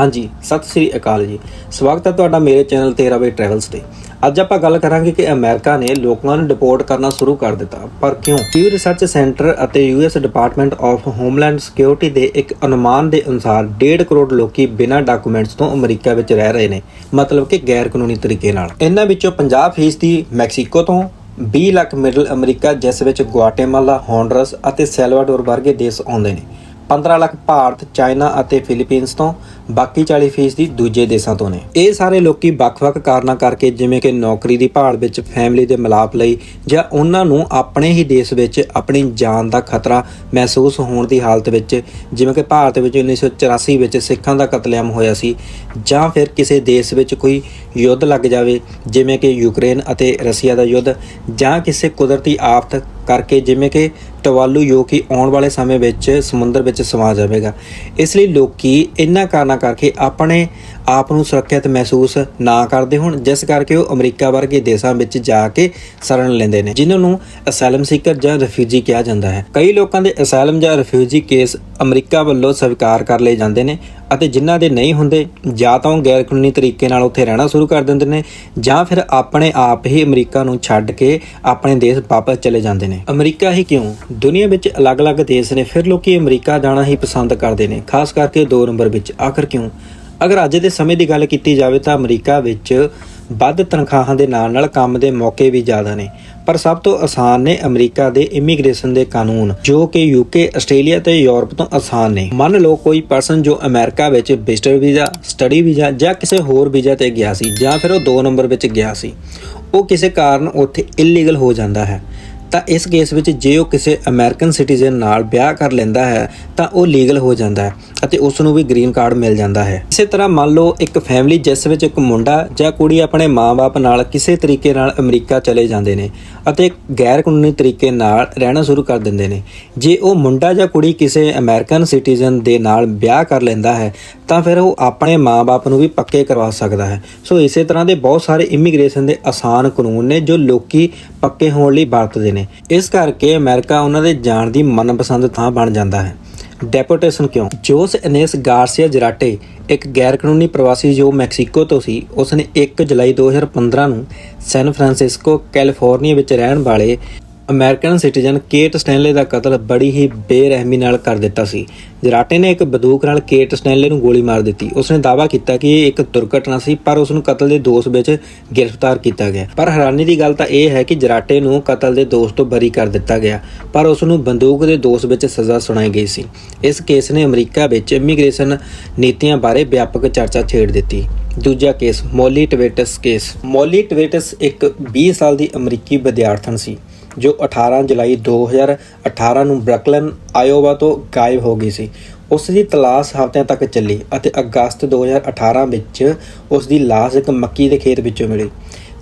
ਹਾਂਜੀ, ਸਤਿ ਸ੍ਰੀ ਅਕਾਲ ਜੀ। ਸਵਾਗਤ ਹੈ ਤੁਹਾਡਾ ਮੇਰੇ ਚੈਨਲ 13 ਵੇ ਟਰੈਵਲਸ ਤੇ। ਅੱਜ ਆਪਾਂ ਗੱਲ ਕਰਾਂਗੇ ਕਿ ਅਮਰੀਕਾ ਨੇ ਲੋਕਾਂ ਨੂੰ ਡਿਪੋਰਟ ਕਰਨਾ ਸ਼ੁਰੂ ਕਰ ਦਿੱਤਾ। ਪਰ ਕਿਉਂ? ਪਿਊ ਰਿਸਰਚ ਸੈਂਟਰ ਅਤੇ US department of homeland security ਦੇ ਇੱਕ ਅਨੁਮਾਨ ਦੇ ਅਨੁਸਾਰ 1.5 ਕਰੋੜ ਲੋਕੀ ਬਿਨਾਂ ਡਾਕੂਮੈਂਟਸ ਤੋਂ ਅਮਰੀਕਾ ਵਿੱਚ ਰਹਿ ਰਹੇ ਨੇ, ਮਤਲਬ ਕਿ ਗੈਰ ਕਾਨੂੰਨੀ ਤਰੀਕੇ ਨਾਲ। ਇਹਨਾਂ ਵਿੱਚੋਂ 50% ਮੈਕਸੀਕੋ ਤੋਂ 20 ਲੱਖ ਮਿਡਲ ਅਮਰੀਕਾ, ਜਿਸ ਵਿੱਚ ਗੁਆਟੇਮਾਲਾ, ਹੌਂਡਰਸ ਅਤੇ ਸੈਲਵਾਡੋਰ ਵਰਗੇ ਦੇਸ਼ ਆਉਂਦੇ ਨੇ। 15 ਲੱਖ ਭਾਰਤ, ਚਾਈਨਾ ਅਤੇ ਫਿਲੀਪੀਨਸ ਤੋਂ ਬਾਕੀ 40% ਦੂਜੇ ਦੇਸ਼ਾਂ ਤੋਂ ਨੇ। ਇਹ ਸਾਰੇ ਲੋਕੀ ਵੱਖ-ਵੱਖ ਕਾਰਨਾਂ ਕਰਕੇ, ਜਿਵੇਂ ਕਿ ਨੌਕਰੀ ਦੀ ਭਾਲ ਵਿੱਚ ਫੈਮਿਲੀ ਦੇ ਮਿਲਾਪ ਲਈ ਜਾਂ ਉਹਨਾਂ ਨੂੰ ਆਪਣੇ ਹੀ ਦੇਸ਼ ਵਿੱਚ ਆਪਣੀ ਜਾਨ ਦਾ ਖਤਰਾ ਮਹਿਸੂਸ ਹੋਣ ਦੀ ਹਾਲਤ ਵਿੱਚ, ਜਿਵੇਂ ਕਿ ਭਾਰਤ ਵਿੱਚ 1984 ਵਿੱਚ ਸਿੱਖਾਂ ਦਾ ਕਤਲੇਆਮ ਹੋਇਆ ਸੀ, ਜਾਂ ਫਿਰ ਕਿਸੇ ਦੇਸ਼ ਵਿੱਚ ਕੋਈ ਯੁੱਧ ਲੱਗ ਜਾਵੇ, ਜਿਵੇਂ ਕਿ ਯੂਕਰੇਨ ਅਤੇ ਰਸ਼ੀਆ ਦਾ ਯੁੱਧ, ਜਾਂ ਕਿਸੇ ਕੁਦਰਤੀ ਆਫਤ ਕਰਕੇ, ਜਿਵੇਂ ਕਿ ਟਵਾਲੂ ਜੋ ਕਿ ਆਉਣ ਵਾਲੇ ਸਮੇਂ ਵਿੱਚ ਸਮੁੰਦਰ ਵਿੱਚ ਸਮਾ ਜਾਵੇਗਾ। ਇਸ ਲਈ ਲੋਕੀ ਇਹਨਾਂ ਕਾਰਨਾਂ ਕਰਕੇ ਆਪਣੇ ਆਪ ਨੂੰ ਸੁਰੱਖਿਅਤ ਮਹਿਸੂਸ ਨਾ ਕਰਦੇ ਹੋਣ, ਜਿਸ ਕਰਕੇ ਉਹ ਅਮਰੀਕਾ ਵਰਗੇ ਦੇਸ਼ਾਂ ਵਿੱਚ ਜਾ ਕੇ ਸ਼ਰਨ ਲੈਂਦੇ ਨੇ, ਜਿਨ੍ਹਾਂ ਨੂੰ ਅਸਾਈਲਮ ਸੀਕਰ ਜਾਂ ਰਿਫਿਊਜੀ ਕਿਹਾ ਜਾਂਦਾ ਹੈ। ਕਈ ਲੋਕਾਂ ਦੇ ਅਸਾਈਲਮ ਜਾਂ ਰਿਫਿਊਜੀ ਕੇਸ ਅਮਰੀਕਾ ਵੱਲੋਂ ਸਵੀਕਾਰ ਕਰ ਲਏ ਜਾਂਦੇ ਨੇ ਅਤੇ ਜਿਨ੍ਹਾਂ ਦੇ ਨਹੀਂ ਹੁੰਦੇ, ਜਾਂ ਤਾਂ ਉਹ ਗੈਰ ਕਾਨੂੰਨੀ ਤਰੀਕੇ ਨਾਲ ਉੱਥੇ ਰਹਿਣਾ ਸ਼ੁਰੂ ਕਰ ਦਿੰਦੇ ਨੇ, ਜਾਂ ਫਿਰ ਆਪਣੇ ਆਪ ਹੀ ਅਮਰੀਕਾ ਨੂੰ ਛੱਡ ਕੇ ਆਪਣੇ ਦੇਸ਼ ਵਾਪਸ ਚਲੇ ਜਾਂਦੇ ਨੇ। ਅਮਰੀਕਾ ਹੀ ਕਿਉਂ? ਦੁਨੀਆ ਵਿੱਚ ਅਲੱਗ-ਅਲੱਗ ਦੇਸ਼ ਨੇ, ਫਿਰ ਲੋਕੀ ਅਮਰੀਕਾ ਜਾਣਾ ਹੀ ਪਸੰਦ ਕਰਦੇ ਨੇ, ਖਾਸ ਕਰਕੇ 2 ਨੰਬਰ ਵਿੱਚ। ਆਖਰ ਕਿਉਂ? ਅਗਰ ਅੱਜ ਦੇ ਸਮੇਂ ਦੀ ਗੱਲ ਕੀਤੀ ਜਾਵੇ ਤਾਂ ਅਮਰੀਕਾ ਵਿੱਚ ਵੱਧ ਤਨਖਾਹਾਂ ਦੇ ਨਾਲ-ਨਾਲ ਕੰਮ ਦੇ ਮੌਕੇ ਵੀ ਜ਼ਿਆਦਾ ਨੇ। ਪਰ ਸਭ ਤੋਂ ਆਸਾਨ ਨੇ ਅਮਰੀਕਾ ਦੇ ਇਮੀਗ੍ਰੇਸ਼ਨ ਦੇ ਕਾਨੂੰਨ, ਜੋ ਕਿ ਯੂਕੇ ਆਸਟ੍ਰੇਲੀਆ ਤੇ ਯੂਰਪ ਤੋਂ ਆਸਾਨ ਨੇ। ਮੰਨ ਲਓ ਕੋਈ ਪਰਸਨ ਜੋ ਅਮਰੀਕਾ ਵਿੱਚ ਵਿਜ਼ਟਰ ਵੀਜ਼ਾ, ਸਟੱਡੀ ਵੀਜ਼ਾ ਜਾਂ ਕਿਸੇ ਹੋਰ ਵੀਜ਼ਾ ਤੇ ਗਿਆ ਸੀ ਜਾਂ ਫਿਰ ਉਹ 2 ਨੰਬਰ ਵਿੱਚ ਗਿਆ ਸੀ, ਉਹ ਕਿਸੇ ਕਾਰਨ ਉੱਥੇ ਇਲੀਗਲ ਹੋ ਜਾਂਦਾ ਹੈ। ਤਾਂ ਇਸ ਕੇਸ ਵਿੱਚ ਜੇ ਉਹ ਕਿਸੇ ਅਮਰੀਕਨ ਸਿਟੀਜ਼ਨ ਨਾਲ ਵਿਆਹ ਕਰ ਲੈਂਦਾ ਹੈ, ਤਾਂ ਉਹ ਲੀਗਲ ਹੋ ਜਾਂਦਾ ਹੈ ਅਤੇ ਉਸ ਨੂੰ ਵੀ ਗ੍ਰੀਨ ਕਾਰਡ ਮਿਲ ਜਾਂਦਾ ਹੈ। ਇਸੇ ਤਰ੍ਹਾਂ ਮੰਨ ਲਓ ਇੱਕ ਫੈਮਿਲੀ ਜਿਸ ਵਿੱਚ ਇੱਕ ਮੁੰਡਾ ਜਾਂ ਕੁੜੀ ਆਪਣੇ ਮਾਪੇ ਨਾਲ ਕਿਸੇ ਤਰੀਕੇ ਨਾਲ ਅਮਰੀਕਾ ਚਲੇ ਜਾਂਦੇ ਨੇ ਅਤੇ ਗੈਰ ਕਾਨੂੰਨੀ ਤਰੀਕੇ ਨਾਲ ਰਹਿਣਾ ਸ਼ੁਰੂ ਕਰ ਦਿੰਦੇ ਨੇ। ਜੇ ਉਹ ਮੁੰਡਾ ਜਾਂ ਕੁੜੀ ਕਿਸੇ ਅਮਰੀਕਨ ਸਿਟੀਜ਼ਨ ਦੇ ਨਾਲ ਵਿਆਹ ਕਰ ਲੈਂਦਾ ਹੈ, ਤਾਂ ਫਿਰ ਉਹ ਆਪਣੇ ਮਾਪੇ ਨੂੰ ਵੀ ਪੱਕੇ ਕਰਵਾ ਸਕਦਾ ਹੈ। ਸੋ ਇਸੇ ਤਰ੍ਹਾਂ ਦੇ ਬਹੁਤ ਸਾਰੇ ਇਮੀਗ੍ਰੇਸ਼ਨ ਦੇ ਆਸਾਨ ਕਾਨੂੰਨ ਨੇ ਜੋ ਲੋਕੀ ਪੱਕੇ ਹੋਣ ਲਈ ਵਰਤਦੇ ਨੇ। ਇਸ ਕਰਕੇ ਅਮਰੀਕਾ ਉਹਨਾਂ ਦੇ ਜਾਣ ਦੀ ਮਨਪਸੰਦ ਥਾਂ ਬਣ ਜਾਂਦਾ ਹੈ। ਡੈਪੋਟੇਸ਼ਨ ਕਿਉਂ? ਜੋਸ ਇਨੇਸ ਗਾਰਸੀਆ ਜਰਾਟੇ ਇੱਕ ਗੈਰ ਕਾਨੂੰਨੀ ਪ੍ਰਵਾਸੀ ਜੋ ਮੈਕਸੀਕੋ ਤੋਂ ਸੀ, ਉਸਨੇ 1 ਜੁਲਾਈ 2015 ਨੂੰ ਸੈਨ ਫਰਾਂਸਿਸਕੋ, ਕੈਲੀਫੋਰਨੀਆ ਵਿੱਚ ਰਹਿਣ ਵਾਲੇ ਅਮਰੀਕਨ ਸਿਟੀਜ਼ਨ ਕੇਟ ਸਟੈਨਲੇ ਦਾ ਕਤਲ ਬੜੀ ਹੀ ਬੇਰਹਿਮੀ ਨਾਲ ਕਰ ਦਿੱਤਾ ਸੀ। ਜਰਾਟੇ ਨੇ ਇੱਕ ਬੰਦੂਕ ਨਾਲ ਕੇਟ ਸਟੈਨਲੇ ਨੂੰ ਗੋਲੀ ਮਾਰ ਦਿੱਤੀ। ਉਸਨੇ ਦਾਅਵਾ ਕੀਤਾ ਕਿ ਇਹ ਇੱਕ ਦੁਰਘਟਨਾ ਸੀ, ਪਰ ਉਸ ਨੂੰ ਕਤਲ ਦੇ ਦੋਸ਼ ਵਿੱਚ ਗ੍ਰਿਫਤਾਰ ਕੀਤਾ ਗਿਆ। ਪਰ ਹੈਰਾਨੀ ਦੀ ਗੱਲ ਤਾਂ ਇਹ ਹੈ ਕਿ ਜਰਾਟੇ ਨੂੰ ਕਤਲ ਦੇ ਦੋਸ਼ ਤੋਂ ਬਰੀ ਕਰ ਦਿੱਤਾ ਗਿਆ, ਪਰ ਉਸ ਨੂੰ ਬੰਦੂਕ ਦੇ ਦੋਸ਼ ਵਿੱਚ ਸਜ਼ਾ ਸੁਣਾਈ ਗਈ ਸੀ। ਇਸ ਕੇਸ ਨੇ ਅਮਰੀਕਾ ਵਿੱਚ ਇਮੀਗ੍ਰੇਸ਼ਨ ਨੀਤੀਆਂ ਬਾਰੇ ਵਿਆਪਕ ਚਰਚਾ ਛੇੜ ਦਿੱਤੀ। ਦੂਜਾ ਕੇਸ, ਮੋਲੀ ਟਵੇਟਸ ਕੇਸ। ਮੋਲੀ ਟਵੇਟਸ ਇੱਕ 20 ਸਾਲ ਦੀ ਅਮਰੀਕੀ ਵਿਦਿਆਰਥਣ ਸੀ। ਜੋ 18 ਜੁਲਾਈ 2018 ਨੂੰ ਬ੍ਰਕਲਨ, ਆਇਓਵਾ ਤੋਂ ਗਾਇਬ ਹੋ ਗਈ ਸੀ। ਉਸ ਦੀ ਤਲਾਸ਼ ਹਫ਼ਤਿਆਂ ਤੱਕ ਚੱਲੀ ਅਤੇ ਅਗਸਤ 2018 ਵਿੱਚ ਉਸ ਦੀ ਲਾਸ਼ ਇੱਕ ਮੱਕੀ ਦੇ ਖੇਤ ਵਿੱਚੋਂ ਮਿਲੀ।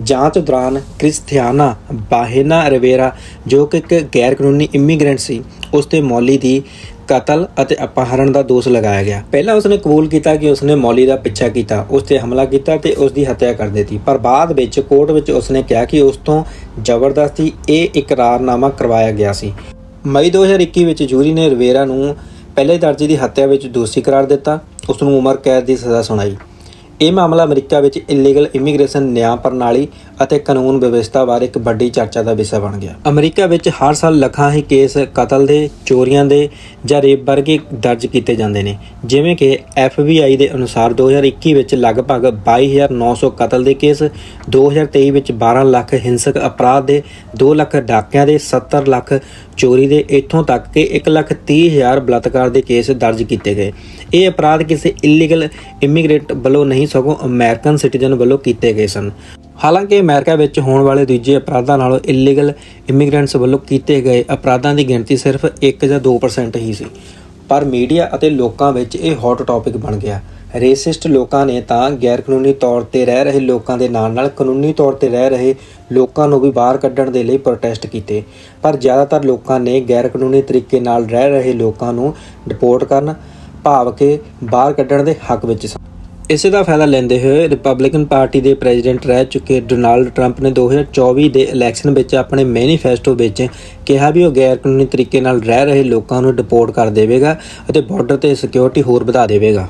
ਜਾਂਚ ਦੌਰਾਨ ਕ੍ਰਿਸਥਿਆਨਾ ਬਾਹੇਨਾ ਰਵੇਰਾ, ਜੋ ਕਿ ਇੱਕ ਗੈਰ ਕਾਨੂੰਨੀ ਇਮੀਗ੍ਰੈਂਟ ਸੀ, ਉਸ ਤੇ ਮੌਲੀ ਦੀ ਕਤਲ ਅਤੇ ਅਪਹਰਣ ਦਾ ਦੋਸ਼ ਲਗਾਇਆ ਗਿਆ। ਪਹਿਲਾਂ ਉਸਨੇ ਕਬੂਲ ਕੀਤਾ ਕਿ ਉਸਨੇ ਮੌਲੀ ਦਾ ਪਿੱਛਾ ਕੀਤਾ, ਉਸ ਤੇ ਹਮਲਾ ਕੀਤਾ ਤੇ ਉਸ ਦੀ ਹੱਤਿਆ ਕਰ ਦਿੱਤੀ। ਪਰ ਬਾਅਦ ਵਿੱਚ ਕੋਰਟ ਵਿੱਚ ਉਸਨੇ ਕਿਹਾ ਕਿ ਉਸ ਤੋਂ ਜ਼ਬਰਦਸਤੀ ਇਹ ਇਕਰਾਰਨਾਮਾ ਕਰਵਾਇਆ ਗਿਆ ਸੀ। ਮਈ 2021 ਵਿੱਚ ਜੂਰੀ ਨੇ ਰਵੇਰਾ ਨੂੰ ਪਹਿਲੇ ਦਰਜੇ ਦੀ ਹੱਤਿਆ ਵਿੱਚ ਦੋਸ਼ੀ ਕਰਾਰ ਦਿੱਤਾ। ਉਸ ਨੂੰ ਉਮਰ ਕੈਦ ਦੀ ਸਜ਼ਾ ਸੁਣਾਈ। ਇਹ ਮਾਮਲਾ ਅਮਰੀਕਾ ਵਿੱਚ ਇਲੀਗਲ ਇਮੀਗ੍ਰੇਸ਼ਨ ਨਿਆਂ ਪ੍ਰਣਾਲੀ ਅਤੇ ਕਾਨੂੰਨ ਵਿਵਸਥਾ ਬਾਰੇ ਇੱਕ ਵੱਡੀ ਚਰਚਾ ਦਾ ਵਿਸ਼ਾ ਬਣ ਗਿਆ। ਅਮਰੀਕਾ ਵਿੱਚ ਹਰ ਸਾਲ ਲੱਖਾਂ ਹੀ ਕੇਸ ਕਤਲ ਦੇ, ਚੋਰੀਆਂ ਦੇ ਜਾਂ ਰੇਪ ਵਰਗੇ ਦਰਜ ਕੀਤੇ ਜਾਂਦੇ ਨੇ। ਜਿਵੇਂ ਕਿ FBI ਦੇ ਅਨੁਸਾਰ 2021 ਵਿੱਚ ਲਗਭਗ 22900 ਕਤਲ ਦੇ ਕੇਸ 2023 ਵਿੱਚ 12 ਲੱਖ ਹਿੰਸਕ ਅਪਰਾਧ ਦੇ 2 ਲੱਖ ਡਾਕਿਆਂ ਦੇ 70 ਲੱਖ ਚੋਰੀ ਦੇ, ਇੱਥੋਂ ਤੱਕ ਕਿ 1 ਲੱਖ 30 ਹਜ਼ਾਰ ਬਲਾਤਕਾਰ ਦੇ ਕੇਸ ਦਰਜ ਕੀਤੇ ਗਏ। ਇਹ ਅਪਰਾਧ ਕਿਸੇ ਇਲੀਗਲ ਇਮੀਗ੍ਰੇਟ ਵੱਲੋਂ ਨਹੀਂ ਸਗੋਂ ਅਮਰੀਕਨ ਸਿਟੀਜ਼ਨ ਵੱਲੋਂ ਕੀਤੇ ਗਏ ਸਨ। ਹਾਲਾਂਕਿ ਅਮਰੀਕਾ ਵਿੱਚ ਹੋਣ ਵਾਲੇ ਦੂਜੇ ਅਪਰਾਧਾਂ ਨਾਲੋਂ ਇਲੀਗਲ ਇਮੀਗ੍ਰੈਂਟਸ ਵੱਲੋਂ ਕੀਤੇ ਗਏ ਅਪਰਾਧਾਂ ਦੀ ਗਿਣਤੀ ਸਿਰਫ 1 ਜਾਂ 2% ਹੀ ਸੀ। ਪਰ ਮੀਡੀਆ ਅਤੇ ਲੋਕਾਂ ਵਿੱਚ ਇਹ ਹੌਟ ਟੌਪਿਕ ਬਣ ਗਿਆ। ਰੇਸਿਸਟ ਲੋਕਾਂ ਨੇ ਤਾਂ ਗੈਰ ਕਾਨੂੰਨੀ ਤੌਰ ਤੇ ਰਹਿ ਰਹੇ ਲੋਕਾਂ ਦੇ ਨਾਲ-ਨਾਲ ਕਾਨੂੰਨੀ ਤੌਰ ਤੇ ਰਹਿ ਰਹੇ ਲੋਕਾਂ ਨੂੰ ਵੀ ਬਾਹਰ ਕੱਢਣ ਦੇ ਲਈ ਪ੍ਰੋਟੈਸਟ ਕੀਤੇ। ਪਰ ਜ਼ਿਆਦਾਤਰ ਲੋਕਾਂ ਨੇ ਗੈਰ ਕਾਨੂੰਨੀ ਤਰੀਕੇ ਨਾਲ ਰਹਿ ਰਹੇ ਲੋਕਾਂ ਨੂੰ ਡਿਪੋਰਟ ਕਰਨ, ਭਾਵ ਕਿ ਬਾਹਰ ਕੱਢਣ ਦੇ ਹੱਕ ਵਿੱਚ ਸਨ। ਇਸੇ ਦਾ ਫਾਇਦਾ ਲੈਂਦੇ ਹੋਏ ਰਿਪਬਲਿਕਨ ਪਾਰਟੀ ਦੇ ਪ੍ਰੈਜ਼ੀਡੈਂਟ ਰਹਿ ਚੁੱਕੇ ਡੋਨਾਲਡ ਟਰੰਪ ਨੇ 2024 ਦੇ ਇਲੈਕਸ਼ਨ ਵਿੱਚ ਆਪਣੇ ਮੈਨੀਫੈਸਟੋ ਵਿੱਚ ਕਿਹਾ ਵੀ ਉਹ ਗੈਰ ਕਾਨੂੰਨੀ ਤਰੀਕੇ ਨਾਲ ਰਹਿ ਰਹੇ ਲੋਕਾਂ ਨੂੰ ਡਿਪੋਰਟ ਕਰ ਦੇਵੇਗਾ ਅਤੇ ਬਾਰਡਰ ਤੇ ਸਿਕਿਉਰਿਟੀ ਹੋਰ ਵਧਾ ਦੇਵੇਗਾ।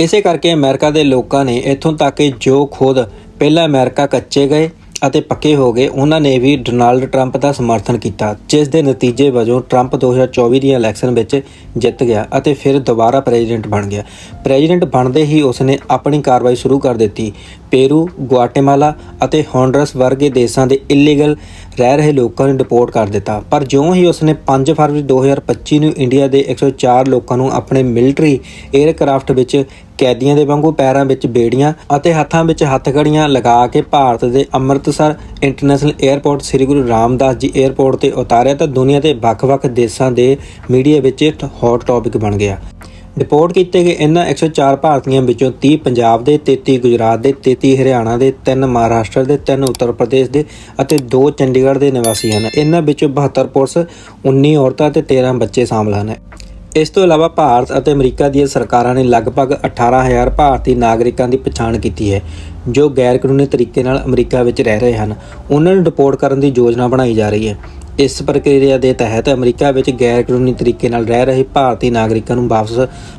ਇਸੇ ਕਰਕੇ ਅਮਰੀਕਾ ਦੇ ਲੋਕਾਂ ਨੇ ਇੱਥੋਂ ਤੱਕ ਕਿ ਜੋ ਖੁਦ ਪਹਿਲਾਂ ਅਮਰੀਕਾ ਕੱਚੇ ਗਏ ਅਤੇ ਪੱਕੇ ਹੋ ਗਏ, ਉਹਨਾਂ ਨੇ ਵੀ ਡੋਨਾਲਡ ਟਰੰਪ ਦਾ ਸਮਰਥਨ ਕੀਤਾ, ਜਿਸ ਦੇ ਨਤੀਜੇ ਵਜੋਂ ਟਰੰਪ 2024 ਦੀਆਂ ਇਲੈਕਸ਼ਨ ਵਿੱਚ ਜਿੱਤ ਗਿਆ ਅਤੇ ਫਿਰ ਦੁਬਾਰਾ ਪ੍ਰੈਜ਼ੀਡੈਂਟ ਬਣ ਗਿਆ। ਪ੍ਰੈਜ਼ੀਡੈਂਟ ਬਣਦੇ ਹੀ ਉਸਨੇ ਆਪਣੀ ਕਾਰਵਾਈ ਸ਼ੁਰੂ ਕਰ ਦਿੱਤੀ। ਪੇਰੂ ਗੁਆਟੇਮਾਲਾ ਅਤੇ ਹੋਂਡਰਸ ਵਰਗੇ ਦੇਸ਼ਾਂ ਦੇ ਇਲੀਗਲ ਰਹਿ ਰਹੇ ਲੋਕਾਂ ਨੂੰ ਡਿਪੋਰਟ ਕਰ ਦਿੱਤਾ। ਪਰ ਜਿਉਂ ਹੀ ਉਸਨੇ 5 ਫਰਵਰੀ 2025 ਨੂੰ ਇੰਡੀਆ ਦੇ 104 ਲੋਕਾਂ ਨੂੰ ਆਪਣੇ ਮਿਲਟਰੀ 에ਅਰਕ੍ਰਾਫਟ ਵਿੱਚ ਕੈਦੀਆਂ ਦੇ ਵਾਂਗੂ ਪੈਰਾਂ ਵਿੱਚ ਬੇੜੀਆਂ ਅਤੇ ਹੱਥਾਂ ਵਿੱਚ ਹੱਥਕੜੀਆਂ ਲਗਾ ਕੇ ਭਾਰਤ ਦੇ Amritsar international airport Sri Guru Ramdas ji airport ਤੇ ਉਤਾਰਿਆ ਤਾਂ ਦੁਨੀਆ ਦੇ ਵੱਖ-ਵੱਖ ਦੇਸ਼ਾਂ ਦੇ ਮੀਡੀਆ ਵਿੱਚ ਇੱਕ ਹੌਟ ਟੌਪਿਕ ਬਣ ਗਿਆ। ਡਿਪੋਰਟ ਕੀਤੇ ਗਏ ਇਹਨਾਂ 104 ਭਾਰਤੀਆਂ ਵਿੱਚੋਂ 30 ਪੰਜਾਬ ਦੇ 33 ਗੁਜਰਾਤ ਦੇ 33 ਹਰਿਆਣਾ ਦੇ 3 ਮਹਾਰਾਸ਼ਟਰ ਦੇ 3 ਉੱਤਰ ਪ੍ਰਦੇਸ਼ ਦੇ ਅਤੇ 2 ਚੰਡੀਗੜ੍ਹ ਦੇ ਨਿਵਾਸੀ ਹਨ। ਇਹਨਾਂ ਵਿੱਚੋਂ 72 ਪੁਰਸ਼ 19 ਔਰਤਾਂ ਤੇ 13 ਬੱਚੇ ਸ਼ਾਮਲ ਹਨ। ਇਸ ਤੋਂ ਇਲਾਵਾ ਭਾਰਤ ਅਤੇ ਅਮਰੀਕਾ ਦੀਆਂ ਸਰਕਾਰਾਂ ਨੇ ਲਗਭਗ 18000 ਭਾਰਤੀ ਨਾਗਰਿਕਾਂ ਦੀ ਪਛਾਣ ਕੀਤੀ ਹੈ, ਜੋ ਗੈਰ ਕਾਨੂੰਨੀ ਤਰੀਕੇ ਨਾਲ ਅਮਰੀਕਾ ਵਿੱਚ ਰਹਿ ਰਹੇ ਹਨ। ਉਹਨਾਂ ਨੂੰ ਡਿਪੋਰਟ ਕਰਨ ਦੀ ਯੋਜਨਾ ਬਣਾਈ ਜਾ ਰਹੀ ਹੈ। ਇਸ ਪ੍ਰਕਿਰਿਆ ਦੇ ਤਹਿਤ ਅਮਰੀਕਾ ਵਿੱਚ ਗੈਰ ਕਾਨੂੰਨੀ ਤਰੀਕੇ ਨਾਲ ਰਹਿ ਰਹੇ ਭਾਰਤੀ ਨਾਗਰਿਕਾਂ ਨੂੰ ਵਾਪਸ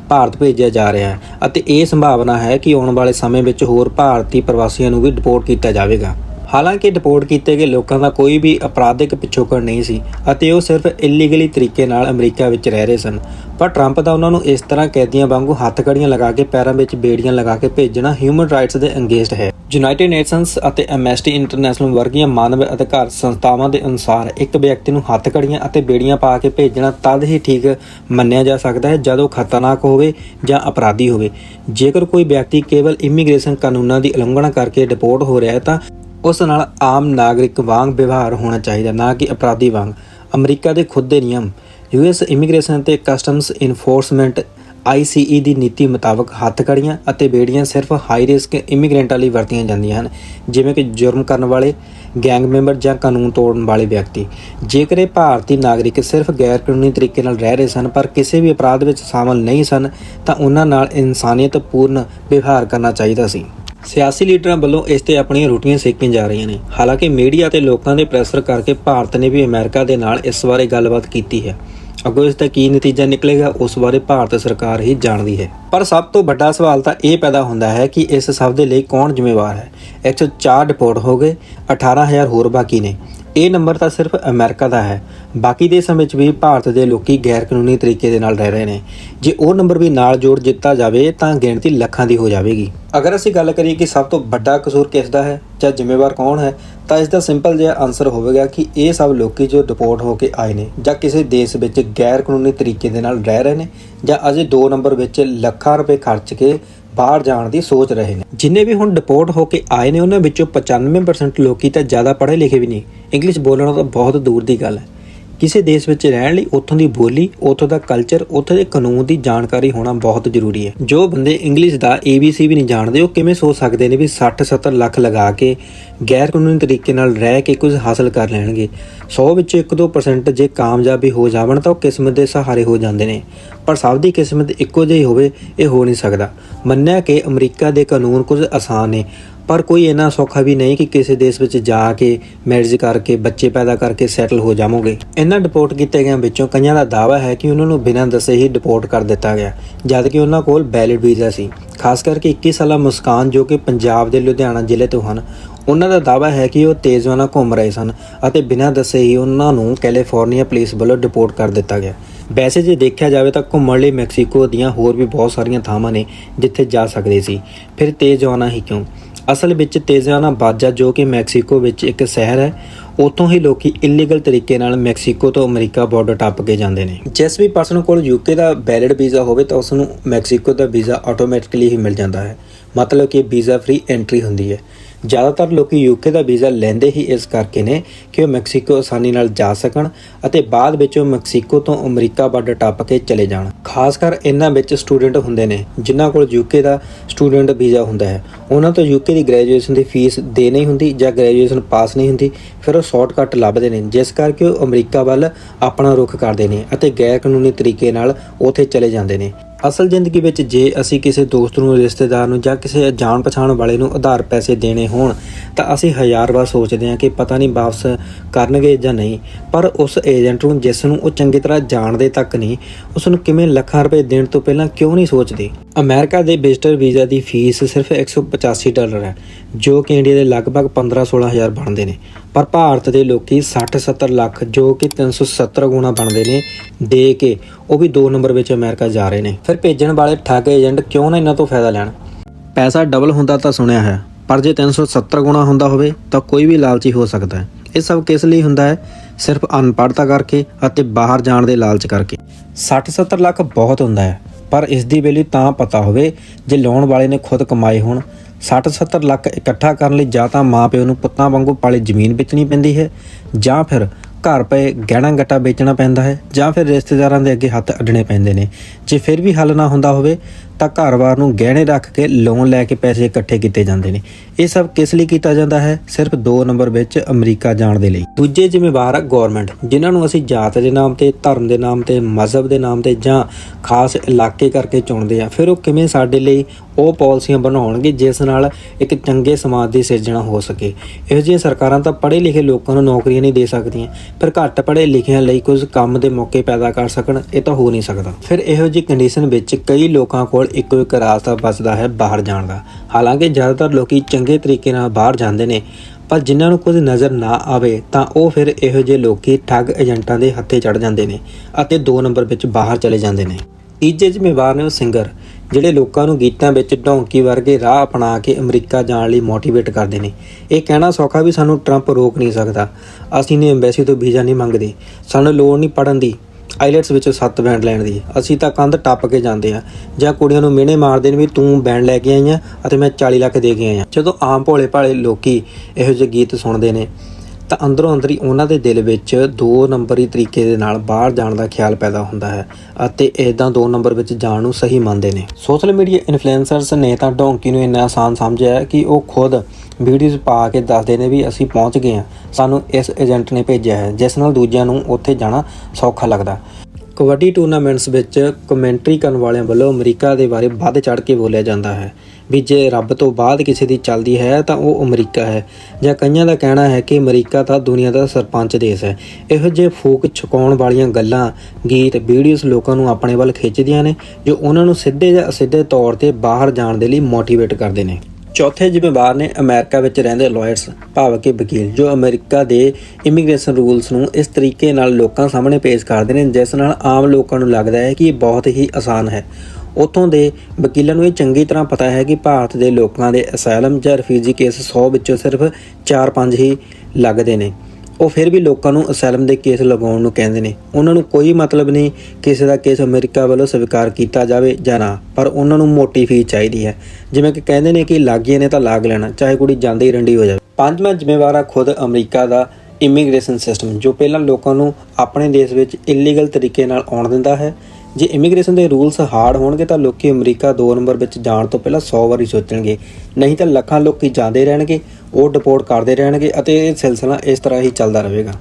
ਭਾਰਤ ਭੇਜਿਆ ਜਾ ਰਿਹਾ ਹੈ ਅਤੇ ਇਹ ਸੰਭਾਵਨਾ ਹੈ ਕਿ ਆਉਣ ਵਾਲੇ ਸਮੇਂ ਵਿੱਚ ਹੋਰ ਭਾਰਤੀ ਪ੍ਰਵਾਸੀਆਂ ਨੂੰ ਵੀ ਡਿਪੋਰਟ ਕੀਤਾ ਜਾਵੇਗਾ। ਹਾਲਾਂਕਿ ਡਿਪੋਰਟ ਕੀਤੇ ਗਏ ਲੋਕਾਂ ਦਾ ਕੋਈ ਵੀ ਅਪਰਾਧਿਕ ਪਿਛੋਕੜ ਨਹੀਂ ਸੀ ਅਤੇ ਉਹ ਸਿਰਫ ਇਲੀਗਲੀ ਤਰੀਕੇ ਨਾਲ ਅਮਰੀਕਾ ਵਿੱਚ ਰਹਿ ਰਹੇ ਸਨ। ਪਰ ਟਰੰਪ ਦਾ ਉਹਨਾਂ ਨੂੰ ਇਸ ਤਰ੍ਹਾਂ ਕੈਦੀਆਂ ਵਾਂਗੂ ਹੱਥਕੜੀਆਂ ਲਗਾ ਕੇ ਪੈਰਾਂ ਵਿੱਚ ਬੇੜੀਆਂ ਲਗਾ ਕੇ ਭੇਜਣਾ ਹਿਊਮਨ ਰਾਈਟਸ ਦੇ ਅੰਗੇਸਟ ਹੈ। ਯੂਨਾਈਟਿਡ ਨੇਸ਼ਨਸ ਅਤੇ ਐਮਨੈਸਟੀ ਇੰਟਰਨੈਸ਼ਨਲ ਵਰਗੀਆਂ ਮਾਨਵ ਅਧਿਕਾਰ ਸੰਸਥਾਵਾਂ ਦੇ ਅਨੁਸਾਰ ਇੱਕ ਵਿਅਕਤੀ ਨੂੰ ਹੱਥਕੜੀਆਂ ਅਤੇ ਬੇੜੀਆਂ ਪਾ ਕੇ ਭੇਜਣਾ ਤਦ ਹੀ ਠੀਕ ਮੰਨਿਆ ਜਾ ਸਕਦਾ ਹੈ ਜਦੋਂ ਖਤਰਨਾਕ ਹੋਵੇ ਜਾਂ ਅਪਰਾਧੀ ਹੋਵੇ। ਜੇਕਰ ਕੋਈ ਵਿਅਕਤੀ ਕੇਵਲ ਇਮੀਗ੍ਰੇਸ਼ਨ ਕਾਨੂੰਨਾਂ ਦੀ ਉਲੰਘਣਾ ਕਰਕੇ ਡਿਪੋਰਟ ਹੋ ਰਿਹਾ ਹੈ ਤਾਂ ਉਸ ਨਾਲ ਆਮ ਨਾਗਰਿਕ ਵਾਂਗ ਵਿਵਹਾਰ ਹੋਣਾ ਚਾਹੀਦਾ, ਨਾ ਕਿ ਅਪਰਾਧੀ ਵਾਂਗ। ਅਮਰੀਕਾ ਦੇ ਖੁਦ ਦੇ ਨਿਯਮ ਯੂਐਸ ਇਮੀਗ੍ਰੇਸ਼ਨ ਤੇ ਕਸਟਮਸ ਇਨਫੋਰਸਮੈਂਟ ICE ਦੀ ਨੀਤੀ ਮੁਤਾਬਕ ਹੱਥਕੜੀਆਂ ਅਤੇ ਬੇੜੀਆਂ ਸਿਰਫ ਹਾਈ ਰਿਸਕ ਇਮੀਗ੍ਰੈਂਟਾਂ ਲਈ ਵਰਤੀਆਂ ਜਾਂਦੀਆਂ ਹਨ, ਜਿਵੇਂ ਕਿ ਜੁਰਮ ਕਰਨ ਵਾਲੇ, ਗੈਂਗ ਮੈਂਬਰ ਜਾਂ ਕਾਨੂੰਨ ਤੋੜਨ ਵਾਲੇ ਵਿਅਕਤੀ। ਜੇਕਰ ਇਹ ਭਾਰਤੀ ਨਾਗਰਿਕ ਸਿਰਫ ਗੈਰ ਕਾਨੂੰਨੀ ਤਰੀਕੇ ਨਾਲ ਰਹਿ ਰਹੇ ਸਨ, ਪਰ ਕਿਸੇ ਵੀ ਅਪਰਾਧ ਵਿੱਚ ਸ਼ਾਮਲ ਨਹੀਂ ਸਨ, ਤਾਂ ਉਹਨਾਂ ਨਾਲ ਇਨਸਾਨੀਅਤ ਪੂਰਨ ਵਿਵਹਾਰ ਕਰਨਾ ਚਾਹੀਦਾ ਸੀ। ਸਿਆਸੀ ਲੀਡਰਾਂ ਵੱਲੋਂ ਇਸ ਤੇ ਆਪਣੀਆਂ ਰੋਟੀਆਂ ਸੇਕੀਆਂ ਜਾ ਰਹੀਆਂ ਨੇ। ਹਾਲਾਂਕਿ ਮੀਡੀਆ ਤੇ ਲੋਕਾਂ ਦੇ ਪ੍ਰੈਸ਼ਰ ਕਰਕੇ ਭਾਰਤ ਨੇ ਵੀ ਅਮਰੀਕਾ ਦੇ ਨਾਲ ਇਸ ਬਾਰੇ ਗੱਲਬਾਤ ਕੀਤੀ ਹੈ। ਅੱਗੋਂ ਇਸ ਦਾ ਕੀ ਨਤੀਜਾ ਨਿਕਲੇਗਾ, ਉਸ ਬਾਰੇ ਭਾਰਤ ਸਰਕਾਰ ਹੀ ਜਾਣਦੀ ਹੈ। ਪਰ ਸਭ ਤੋਂ ਵੱਡਾ ਸਵਾਲ ਤਾਂ ਇਹ ਪੈਦਾ ਹੁੰਦਾ ਹੈ ਕਿ ਇਸ ਸਭ ਦੇ ਲਈ ਕੌਣ ਜ਼ਿੰਮੇਵਾਰ ਹੈ? 104 ਰਿਪੋਰਟ ਹੋ ਗਏ 18000 ਹੋਰ ਬਾਕੀ ਨੇ। ਇਹ ਨੰਬਰ ਤਾਂ ਸਿਰਫ ਅਮਰੀਕਾ ਦਾ ਹੈ। ਬਾਕੀ ਦੇਸ਼ਾਂ ਵਿੱਚ ਵੀ ਭਾਰਤ ਦੇ ਲੋਕੀ ਗੈਰ ਕਾਨੂੰਨੀ ਤਰੀਕੇ ਦੇ ਨਾਲ ਰਹਿ ਰਹੇ ਨੇ। ਜੇ ਉਹ ਨੰਬਰ ਵੀ ਨਾਲ ਜੋੜ ਦਿੱਤਾ ਜਾਵੇ, ਤਾਂ ਗਿਣਤੀ ਲੱਖਾਂ ਦੀ ਹੋ ਜਾਵੇਗੀ। ਅਗਰ ਅਸੀਂ ਗੱਲ ਕਰੀਏ ਕਿ ਸਭ ਤੋਂ ਵੱਡਾ ਕਸੂਰ ਕਿਸ ਦਾ ਹੈ ਜਾਂ ਜ਼ਿੰਮੇਵਾਰ ਕੌਣ ਹੈ, ਤਾਂ ਇਸ ਦਾ ਸਿੰਪਲ ਜਿਹਾ ਆਨਸਰ ਹੋਵੇਗਾ ਕਿ ਇਹ ਸਭ ਲੋਕੀ ਜੋ ਡਿਪੋਰਟ ਹੋ ਕੇ ਆਏ ਨੇ ਜਾਂ ਕਿਸੇ ਦੇਸ਼ ਵਿੱਚ ਗੈਰ ਕਾਨੂੰਨੀ ਤਰੀਕੇ ਦੇ ਨਾਲ ਰਹਿ ਰਹੇ ਨੇ ਜਾਂ ਅਜੇ 2 ਨੰਬਰ ਵਿੱਚ ਲੱਖਾਂ ਰੁਪਏ ਖਰਚ ਕੇ ਬਾਹਰ ਜਾਣ ਦੀ ਸੋਚ ਰਹੇ ਨੇ। ਜਿੰਨੇ ਵੀ ਹੁਣ ਡਿਪੋਰਟ ਹੋ ਕੇ ਆਏ ਨੇ, ਉਹਨਾਂ ਵਿੱਚੋਂ 95% ਲੋਕੀ ਤਾਂ ਜ਼ਿਆਦਾ ਪੜ੍ਹੇ ਲਿਖੇ ਵੀ ਨਹੀਂ। ਇੰਗਲਿਸ਼ ਬੋਲਣਾ ਤਾਂ ਬਹੁਤ ਦੂਰ ਦੀ ਗੱਲ ਹੈ। ਕਿਸੇ ਦੇਸ਼ ਵਿੱਚ ਰਹਿਣ ਲਈ ਉੱਥੋਂ ਦੀ ਬੋਲੀ, ਉੱਥੋਂ ਦਾ ਕਲਚਰ ਉੱਥੋਂ ਦੇ ਕਾਨੂੰਨ ਦੀ ਜਾਣਕਾਰੀ ਹੋਣਾ ਬਹੁਤ ਜ਼ਰੂਰੀ ਹੈ। ਜੋ ਬੰਦੇ ਇੰਗਲਿਸ਼ ਦਾ ABC ਵੀ ਨਹੀਂ ਜਾਣਦੇ, ਉਹ ਕਿਵੇਂ ਸੋਚ ਸਕਦੇ ਨੇ ਵੀ 60 70 ਲੱਖ ਲਗਾ ਕੇ ਗੈਰ ਕਾਨੂੰਨੀ ਤਰੀਕੇ ਨਾਲ ਰਹਿ ਕੇ ਕੁਝ ਹਾਸਲ ਕਰ ਲੈਣਗੇ। 100 ਵਿੱਚੋਂ 1-2% ਜੇ ਕਾਮਯਾਬੀ ਹੋ ਜਾਵਣ ਤਾਂ ਉਹ ਕਿਸਮਤ ਦੇ ਸਹਾਰੇ ਹੋ ਜਾਂਦੇ ਨੇ। ਪਰ ਸਭ ਦੀ ਕਿਸਮਤ ਇੱਕੋ ਜਿਹੀ ਹੋਵੇ, ਇਹ ਹੋ ਨਹੀਂ ਸਕਦਾ। ਮੰਨਿਆ ਕਿ ਅਮਰੀਕਾ ਦੇ ਕਾਨੂੰਨ ਕੁਝ ਆਸਾਨ ਨੇ। ਪਰ ਕੋਈ ਇੰਨਾ ਸੌਖਾ ਵੀ ਨਹੀਂ ਕਿ ਕਿਸੇ ਦੇਸ਼ ਵਿੱਚ ਜਾ ਕੇ ਮੈਰਿਜ ਕਰਕੇ ਬੱਚੇ ਪੈਦਾ ਕਰਕੇ ਸੈਟਲ ਹੋ ਜਾਵੋਗੇ। ਇਹਨਾਂ ਡਿਪੋਰਟ ਕੀਤੇ ਗਏ ਵਿੱਚੋਂ ਕਈਆਂ ਦਾ ਦਾਅਵਾ ਹੈ ਕਿ ਉਹਨਾਂ ਨੂੰ ਬਿਨਾਂ ਦੱਸੇ ਹੀ ਡਿਪੋਰਟ ਕਰ ਦਿੱਤਾ ਗਿਆ, ਜਦ ਕਿ ਉਹਨਾਂ ਕੋਲ ਵੈਲਿਡ ਵੀਜ਼ਾ ਸੀ। ਖਾਸ ਕਰਕੇ 21 ਸਾਲਾ ਮੁਸਕਾਨ ਜੋ ਕਿ ਪੰਜਾਬ ਦੇ ਲੁਧਿਆਣਾ ਜ਼ਿਲ੍ਹੇ ਤੋਂ ਹਨ, ਉਹਨਾਂ ਦਾ ਦਾਅਵਾ ਹੈ ਕਿ ਉਹ ਤੇਜ਼ਵਾਨਾ ਘੁੰਮ ਰਹੇ ਸਨ ਅਤੇ ਬਿਨਾਂ ਦੱਸੇ ਹੀ ਉਹਨਾਂ ਨੂੰ ਕੈਲੀਫੋਰਨੀਆ ਪੁਲਿਸ ਵੱਲੋਂ ਡਿਪੋਰਟ ਕਰ ਦਿੱਤਾ ਗਿਆ। ਵੈਸੇ ਜੇ ਦੇਖਿਆ ਜਾਵੇ ਤਾਂ ਘੁੰਮਣ ਲਈ ਮੈਕਸੀਕੋ ਦੀਆਂ ਹੋਰ ਵੀ ਬਹੁਤ ਸਾਰੀਆਂ ਥਾਵਾਂ ਨੇ ਜਿੱਥੇ ਜਾ ਸਕਦੇ ਸੀ। ਫਿਰ ਤੇਜ਼ਵਾਨਾ ਹੀ ਕਿਉਂ? ਅਸਲ ਵਿੱਚ ਤੇਜ਼ਾਨਾ ਬਾਜਾ ਜੋ ਕਿ ਮੈਕਸੀਕੋ ਵਿੱਚ ਇੱਕ ਸ਼ਹਿਰ ਹੈ, ਉੱਥੋਂ ਹੀ ਲੋਕੀ ਇਲੀਗਲ ਤਰੀਕੇ ਨਾਲ ਮੈਕਸੀਕੋ ਤੋਂ ਅਮਰੀਕਾ ਬਾਰਡਰ ਟੱਪ ਕੇ ਜਾਂਦੇ ਨੇ। ਜਿਸ ਵੀ ਪਰਸਨ ਕੋਲ ਯੂਕੇ ਦਾ ਵੈਲਿਡ ਵੀਜ਼ਾ ਹੋਵੇ ਤਾਂ ਉਸ ਨੂੰ ਮੈਕਸੀਕੋ ਦਾ ਵੀਜ਼ਾ ਆਟੋਮੈਟਿਕਲੀ ਹੀ ਮਿਲ ਜਾਂਦਾ ਹੈ। ਮਤਲਬ ਕਿ ਵੀਜ਼ਾ ਫ੍ਰੀ ਐਂਟਰੀ ਹੁੰਦੀ ਹੈ। ਜ਼ਿਆਦਾਤਰ ਲੋਕੀ ਯੂਕੇ ਦਾ ਵੀਜ਼ਾ ਲੈਂਦੇ ਹੀ ਇਸ ਕਰਕੇ ਨੇ ਕਿ ਉਹ ਮੈਕਸੀਕੋ ਆਸਾਨੀ ਨਾਲ ਜਾ ਸਕਣ ਅਤੇ ਬਾਅਦ ਵਿੱਚ ਉਹ ਮੈਕਸੀਕੋ ਤੋਂ ਅਮਰੀਕਾ ਬਾਰਡਰ ਟੱਪ ਕੇ ਚਲੇ ਜਾਣ। ਖਾਸ ਕਰ ਇਹਨਾਂ ਵਿੱਚ ਸਟੂਡੈਂਟ ਹੁੰਦੇ ਨੇ, ਜਿਨ੍ਹਾਂ ਕੋਲ ਯੂਕੇ ਦਾ ਸਟੂਡੈਂਟ ਵੀਜ਼ਾ ਹੁੰਦਾ ਹੈ। ਉਹਨਾਂ ਤੋਂ ਯੂਕੇ ਦੀ ਗ੍ਰੈਜੂਏਸ਼ਨ ਦੀ ਫੀਸ ਦੇ ਨਹੀਂ ਹੁੰਦੀ ਜਾਂ ਗ੍ਰੈਜੂਏਸ਼ਨ ਪਾਸ ਨਹੀਂ ਹੁੰਦੀ, ਫਿਰ ਉਹ ਸ਼ਾਰਟਕਟ ਲੱਭਦੇ ਨੇ, ਜਿਸ ਕਰਕੇ ਉਹ ਅਮਰੀਕਾ ਵੱਲ ਆਪਣਾ ਰੁਖ ਕਰਦੇ ਨੇ ਅਤੇ ਗੈਰ ਕਾਨੂੰਨੀ ਤਰੀਕੇ ਨਾਲ ਉੱਥੇ ਚਲੇ ਜਾਂਦੇ ਨੇ। ਅਸਲ ਜ਼ਿੰਦਗੀ ਵਿੱਚ ਜੇ ਅਸੀਂ ਕਿਸੇ ਦੋਸਤ ਨੂੰ, ਰਿਸ਼ਤੇਦਾਰ ਨੂੰ ਜਾਂ ਕਿਸੇ ਜਾਣ ਪਛਾਣ ਵਾਲੇ ਨੂੰ ਉਧਾਰ ਪੈਸੇ ਦੇਣੇ ਹੋਣ, ਤਾਂ ਅਸੀਂ ਹਜ਼ਾਰ ਵਾਰ ਸੋਚਦੇ ਹਾਂ ਕਿ ਪਤਾ ਨਹੀਂ ਵਾਪਸ ਕਰਨਗੇ ਜਾਂ ਨਹੀਂ। ਪਰ ਉਸ ਏਜੰਟ ਨੂੰ, ਜਿਸ ਨੂੰ ਉਹ ਚੰਗੀ ਤਰ੍ਹਾਂ ਜਾਣਦੇ ਤੱਕ ਨਹੀਂ, ਉਸ ਨੂੰ ਕਿਵੇਂ ਲੱਖਾਂ ਰੁਪਏ ਦੇਣ ਤੋਂ ਪਹਿਲਾਂ ਕਿਉਂ ਨਹੀਂ ਸੋਚਦੇ? ਅਮਰੀਕਾ ਦੇ ਵਿਜ਼ਟਰ ਵੀਜ਼ਾ ਦੀ ਫੀਸ ਸਿਰਫ 185 ਡਾਲਰ ਹੈ, ਜੋ ਕਿ ਇੰਡੀਆ ਦੇ ਲਗਭਗ 15-16 ਹਜ਼ਾਰ ਬਣਦੇ ਨੇ। ਪਰ ਭਾਰਤ ਦੇ ਲੋਕੀ 60-70 ਲੱਖ ਜੋ ਕਿ 370 ਗੁਣਾ ਬਣਦੇ ਨੇ, ਦੇ ਕੇ ਉਹ ਵੀ 2 ਨੰਬਰ ਵਿੱਚ ਅਮਰੀਕਾ ਜਾ ਰਹੇ ਨੇ। ਫਿਰ ਭੇਜਣ ਵਾਲੇ ਠੱਗ ਏਜੰਟ ਕਿਉਂ ਨਾ ਇਹਨਾਂ ਤੋਂ ਫਾਇਦਾ ਲੈਣ? ਪੈਸਾ ਡਬਲ ਹੁੰਦਾ ਤਾਂ ਸੁਣਿਆ ਹੈ, ਪਰ ਜੇ 370 ਗੁਣਾ ਹੁੰਦਾ ਹੋਵੇ ਤਾਂ ਕੋਈ ਵੀ ਲਾਲਚੀ ਹੋ ਸਕਦਾ ਹੈ। ਇਹ ਸਭ ਕਿਸ ਲਈ ਹੁੰਦਾ ਹੈ? ਸਿਰਫ ਅਨਪੜ੍ਹਤਾ ਕਰਕੇ ਅਤੇ ਬਾਹਰ ਜਾਣ ਦੇ ਲਾਲਚ ਕਰਕੇ। 60-70 ਲੱਖ ਬਹੁਤ ਹੁੰਦਾ ਹੈ, ਪਰ ਇਸ ਦੀ ਵੈਲਿਊ ਤਾਂ ਪਤਾ ਹੋਵੇ ਜੇ ਲੋਨ ਵਾਲੇ ਨੇ ਖੁਦ ਕਮਾਏ ਹੋਣ। 60-70 ਲੱਖ ਇਕੱਠਾ ਕਰਨ ਲਈ ਜਾਂ ਤਾਂ ਮਾਪਿਓ ਨੂੰ ਪੁੱਤਾਂ ਵਾਂਗੂ ਪਾਲੀ ਜ਼ਮੀਨ ਵੇਚਣੀ ਪੈਂਦੀ ਹੈ, ਜਾਂ ਫਿਰ ਘਰ ਪਏ ਗਹਿਣਾ ਗੱਟਾ ਵੇਚਣਾ ਪੈਂਦਾ ਹੈ, ਜਾਂ ਫਿਰ ਰਿਸ਼ਤੇਦਾਰਾਂ ਦੇ ਅੱਗੇ ਹੱਥ ਅੱਡਣੇ ਪੈਂਦੇ ਨੇ। ਜੇ ਫਿਰ ਵੀ ਹੱਲ ਨਾ ਹੁੰਦਾ ਹੋਵੇ ਤਾਂ ਘਰ-ਬਾਰ ਨੂੰ ਗਹਿਣੇ ਰੱਖ ਕੇ ਲੋਨ ਲੈ ਕੇ ਪੈਸੇ ਇਕੱਠੇ ਕੀਤੇ ਜਾਂਦੇ ਨੇ। ਇਹ ਸਭ ਕਿਸ ਲਈ ਕੀਤਾ ਜਾਂਦਾ ਹੈ? ਸਿਰਫ 2 ਨੰਬਰ ਵਿੱਚ ਅਮਰੀਕਾ ਜਾਣ ਦੇ ਲਈ। ਦੂਜੇ ਜ਼ਿੰਮੇਵਾਰ ਹੈ ਗਵਰਨਮੈਂਟ ਜਿਨ੍ਹਾਂ ਨੂੰ ਅਸੀਂ ਜਾਤ ਦੇ ਨਾਮ ਤੇ, ਧਰਮ ਦੇ ਨਾਮ ਤੇ, ਮਜ਼ਹਬ ਦੇ ਨਾਮ ਤੇ ਜਾਂ ਖਾਸ ਇਲਾਕੇ ਕਰਕੇ ਚੁਣਦੇ ਆ। ਫਿਰ ਉਹ ਕਿਵੇਂ ਸਾਡੇ ਲਈ ਉਹ ਪਾਲਿਸੀਆਂ ਬਣਾਉਣਗੇ ਜਿਸ ਨਾਲ ਇੱਕ ਚੰਗੇ ਸਮਾਜ ਦੀ ਸਿਰਜਣਾ ਹੋ ਸਕੇ? ਇਹੋ ਜਿਹੀਆਂ ਸਰਕਾਰਾਂ ਤਾਂ ਪੜ੍ਹੇ ਲਿਖੇ ਲੋਕਾਂ ਨੂੰ ਨੌਕਰੀਆਂ ਨਹੀਂ ਦੇ ਸਕਦੀਆਂ। ਪਰ ਘੱਟ ਪੜ੍ਹੇ ਲਿਖਿਆਂ ਲਈ ਕੁਝ ਕੰਮ ਦੇ ਮੌਕੇ ਪੈਦਾ ਕਰ ਸਕਣ, ਇਹ ਤਾਂ ਹੋ ਨਹੀਂ ਸਕਦਾ। ਫਿਰ ਇਹੋ ਜਿਹੀ ਕੰਡੀਸ਼ਨ ਵਿੱਚ ਕਈ ਲੋਕਾਂ ਕੋਲ ਇੱਕੋ ਇੱਕ ਰਾਸਤਾ ਬਚਦਾ ਹੈ ਬਾਹਰ ਜਾਣ ਦਾ। ਹਾਲਾਂਕਿ ਜ਼ਿਆਦਾਤਰ ਲੋਕੀ ਚੰਗੇ ਤਰੀਕੇ ਨਾਲ ਬਾਹਰ ਜਾਂਦੇ ਨੇ, ਪਰ ਜਿਨ੍ਹਾਂ ਨੂੰ ਕੁਝ ਨਜ਼ਰ ਨਾ ਆਵੇ ਤਾਂ ਉਹ ਫਿਰ ਇਹੋ ਜਿਹੇ ਲੋਕੀ ਠੱਗ ਏਜੰਟਾਂ ਦੇ ਹੱਥੇ ਚੜ ਜਾਂਦੇ ਨੇ ਅਤੇ 2 ਨੰਬਰ ਵਿੱਚ ਬਾਹਰ ਚਲੇ ਜਾਂਦੇ ਨੇ। ਤੀਜੇ ਜ਼ਿੰਮੇਵਾਰ ਨੇ ਉਹ ਸਿੰਗਰ, ਜਿਹੜੇ ਲੋਕਾਂ ਨੂੰ ਗੀਤਾਂ ਵਿੱਚ ਢੌਂਕੀ ਵਰਗੇ ਰਾਹ ਅਪਣਾ ਕੇ ਅਮਰੀਕਾ ਜਾਣ ਲਈ ਮੋਟੀਵੇਟ ਕਰਦੇ ਨੇ। ਇਹ ਕਹਿਣਾ ਸੌਖਾ ਵੀ ਸਾਨੂੰ ਟਰੰਪ ਰੋਕ ਨਹੀਂ ਸਕਦਾ। ਅਸੀਂ ਨੇ ਐਮਬੈਸੀ ਤੋਂ ਵੀਜ਼ਾ ਨਹੀਂ ਮੰਗਦੇ। ਸਾਨੂੰ ਲੋੜ ਨਹੀਂ ਪੜਨ ਦੀ। ਆਈਲੈਟਸ ਵਿੱਚ ਸੱਤ ਬੈਂਡ ਲੈਣ ਦੀ। ਅਸੀਂ ਤਾਂ ਕੰਧ ਟੱਪ ਕੇ ਜਾਂਦੇ ਆ ਜਾਂ ਕੁੜੀਆਂ ਨੂੰ ਮਿਹਣੇ ਮਾਰਦੇ ਨੇ ਵੀ ਤੂੰ ਬੈਂਡ ਲੈ ਕੇ ਆਈ ਆ ਅਤੇ ਮੈਂ 40 ਲੱਖ ਦੇ ਕੇ ਆਇਆ ਜਦੋਂ ਆਮ ਭੋਲੇ ਭਾਲੇ ਲੋਕੀ ਇਹੋ ਜਿਹੇ ਗੀਤ ਸੁਣਦੇ ਨੇ, ਤਾਂ ਅੰਦਰੋਂ ਅੰਦਰ ਹੀ ਉਹਨਾਂ ਦੇ ਦਿਲ ਵਿੱਚ ਦੋ ਨੰਬਰੀ ਤਰੀਕੇ ਦੇ ਨਾਲ ਬਾਹਰ ਜਾਣ ਦਾ ਖਿਆਲ ਪੈਦਾ ਹੁੰਦਾ ਹੈ ਅਤੇ ਇਦਾਂ ਦੋ ਨੰਬਰ ਵਿੱਚ ਜਾਣ ਨੂੰ ਸਹੀ ਮੰਨਦੇ ਨੇ। ਸੋਸ਼ਲ ਮੀਡੀਆ ਇਨਫਲੂਐਂਸਰਸ ਨੇ ਤਾਂ ਡੋਂਕੀ ਨੂੰ ਇੰਨਾ ਆਸਾਨ ਸਮਝਿਆ ਕਿ ਉਹ ਖੁਦ ਵੀਡੀਓਜ਼ ਪਾ ਕੇ ਦੱਸਦੇ ਨੇ ਵੀ ਅਸੀਂ ਪਹੁੰਚ ਗਏ ਹਾਂ। ਸਾਨੂੰ ਇਸ ਏਜੰਟ ਨੇ ਭੇਜਿਆ ਹੈ, ਜਿਸ ਨਾਲ ਦੂਜਿਆਂ ਨੂੰ ਉੱਥੇ ਜਾਣਾ ਸੌਖਾ ਲੱਗਦਾ। ਕਬੱਡੀ ਟੂਰਨਾਮੈਂਟਸ ਵਿੱਚ ਕਮੈਂਟਰੀ ਕਰਨ ਵਾਲਿਆਂ ਵੱਲੋਂ ਅਮਰੀਕਾ ਦੇ ਬਾਰੇ ਵੱਧ ਚੜ ਕੇ ਬੋਲਿਆ ਜਾਂਦਾ ਹੈ ਵੀ ਜੇ ਰੱਬ ਤੋਂ ਬਾਅਦ ਕਿਸੇ ਦੀ ਚੱਲਦੀ ਹੈ ਤਾਂ ਉਹ ਅਮਰੀਕਾ ਹੈ, ਜਾਂ ਕਈਆਂ ਦਾ ਕਹਿਣਾ ਹੈ ਕਿ ਅਮਰੀਕਾ ਤਾਂ ਦੁਨੀਆ ਦਾ ਸਰਪੰਚ ਦੇਸ਼ ਹੈ। ਇਹੋ ਜਿਹੇ ਫੂਕ ਛਕਾਉਣ ਵਾਲੀਆਂ ਗੱਲਾਂ, ਗੀਤ, ਵੀਡੀਓਜ਼ ਲੋਕਾਂ ਨੂੰ ਆਪਣੇ ਵੱਲ ਖਿੱਚਦੀਆਂ ਨੇ, ਜੋ ਉਹਨਾਂ ਨੂੰ ਸਿੱਧੇ ਜਾਂ ਅਸਿੱਧੇ ਤੌਰ ਤੇ ਬਾਹਰ ਜਾਣ ਦੇ ਲਈ ਮੋਟੀਵੇਟ ਕਰਦੇ ਨੇ। ਚੌਥੇ ਜ਼ਿੰਮੇਵਾਰ ਨੇ ਅਮਰੀਕਾ ਵਿੱਚ ਰਹਿੰਦੇ ਲਾਇਰਸ, ਭਾਵ ਕਿ ਵਕੀਲ, ਜੋ ਅਮਰੀਕਾ ਦੇ ਇਮੀਗ੍ਰੇਸ਼ਨ ਰੂਲਸ ਨੂੰ ਇਸ ਤਰੀਕੇ ਨਾਲ ਲੋਕਾਂ ਸਾਹਮਣੇ ਪੇਸ਼ ਕਰਦੇ ਨੇ, ਜਿਸ ਨਾਲ ਆਮ ਲੋਕਾਂ ਨੂੰ ਲੱਗਦਾ ਹੈ ਕਿ ਇਹ ਬਹੁਤ ਹੀ ਆਸਾਨ ਹੈ। ਉਥੋਂ ਦੇ ਵਕੀਲਾਂ ਨੂੰ ਇਹ ਚੰਗੀ ਤਰ੍ਹਾਂ ਪਤਾ ਹੈ ਕਿ ਭਾਰਤ ਦੇ ਲੋਕਾਂ ਦੇ ਅਸਾਈਲਮ ਜਾਂ ਰਿਫਿਊਜੀ ਕੇਸ 100 ਵਿੱਚੋਂ ਸਿਰਫ 4-5 ਹੀ ਲੱਗਦੇ ਨੇ। ਉਹ ਫਿਰ ਵੀ ਲੋਕਾਂ ਨੂੰ ਅਸਾਈਲਮ ਦੇ ਕੇਸ ਲਗਾਉਣ ਨੂੰ ਕਹਿੰਦੇ ਨੇ। ਉਹਨਾਂ ਨੂੰ ਕੋਈ ਮਤਲਬ ਨਹੀਂ ਕਿਸੇ ਦਾ ਕੇਸ ਅਮਰੀਕਾ ਵੱਲੋਂ ਸਵੀਕਾਰ ਕੀਤਾ ਜਾਵੇ ਜਾਂ ਨਾ, ਪਰ ਉਹਨਾਂ ਨੂੰ ਮੋਟੀ ਫੀਸ ਚਾਹੀਦੀ ਹੈ। ਜਿਵੇਂ ਕਿ ਕਹਿੰਦੇ ਨੇ ਕਿ ਲਾਗੀਆਂ ਨੇ ਤਾਂ ਲਾਗ ਲੈਣਾ, ਚਾਹੇ ਕੁੜੀ ਜਾਂਦੇ ਹੀ ਰੰਡੀ ਹੋ ਜਾਵੇ। ਪੰਜਵਾਂ ਜ਼ਿੰਮੇਵਾਰ ਆ ਖੁਦ ਅਮਰੀਕਾ ਦਾ ਇਮੀਗ੍ਰੇਸ਼ਨ ਸਿਸਟਮ, ਜੋ ਪਹਿਲਾਂ ਲੋਕਾਂ ਨੂੰ ਆਪਣੇ ਦੇਸ਼ ਵਿੱਚ ਇਲੀਗਲ ਤਰੀਕੇ ਨਾਲ ਆਉਣ ਦਿੰਦਾ ਹੈ। ਜੇ ਇਮੀਗ੍ਰੇਸ਼ਨ ਦੇ ਰੂਲਸ ਹਾਰਡ ਹੋਣਗੇ ਤਾਂ ਲੋਕੀ ਅਮਰੀਕਾ 2 ਨੰਬਰ ਵਿੱਚ ਜਾਣ ਤੋਂ ਪਹਿਲਾਂ 100 ਵਾਰੀ ਸੋਚਣਗੇ। ਨਹੀਂ ਤਾਂ ਲੱਖਾਂ ਲੋਕੀ ਜਾਂਦੇ ਰਹਿਣਗੇ, ਉਹ ਡਿਪੋਰਟ ਕਰਦੇ ਰਹਿਣਗੇ ਅਤੇ ਇਹ ਸਿਲਸਿਲਾ ਇਸ ਤਰ੍ਹਾਂ ਹੀ ਚੱਲਦਾ ਰਹੇਗਾ।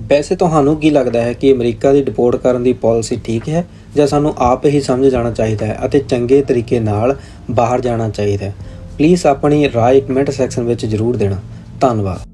ਵੈਸੇ ਤੁਹਾਨੂੰ ਕੀ ਲੱਗਦਾ ਹੈ ਕਿ ਅਮਰੀਕਾ ਦੀ ਡਿਪੋਰਟ ਕਰਨ ਦੀ ਪਾਲਿਸੀ ਠੀਕ ਹੈ ਜਾਂ ਸਾਨੂੰ ਆਪ ਹੀ ਸਮਝ ਜਾਣਾ ਚਾਹੀਦਾ ਹੈ ਅਤੇ ਚੰਗੇ ਤਰੀਕੇ ਨਾਲ ਬਾਹਰ ਜਾਣਾ ਚਾਹੀਦਾ ਹੈ? ਪਲੀਜ਼ ਆਪਣੀ ਰਾਏ ਕਮੈਂਟ ਸੈਕਸ਼ਨ ਵਿੱਚ ਜ਼ਰੂਰ ਦੇਣਾ। ਧੰਨਵਾਦ।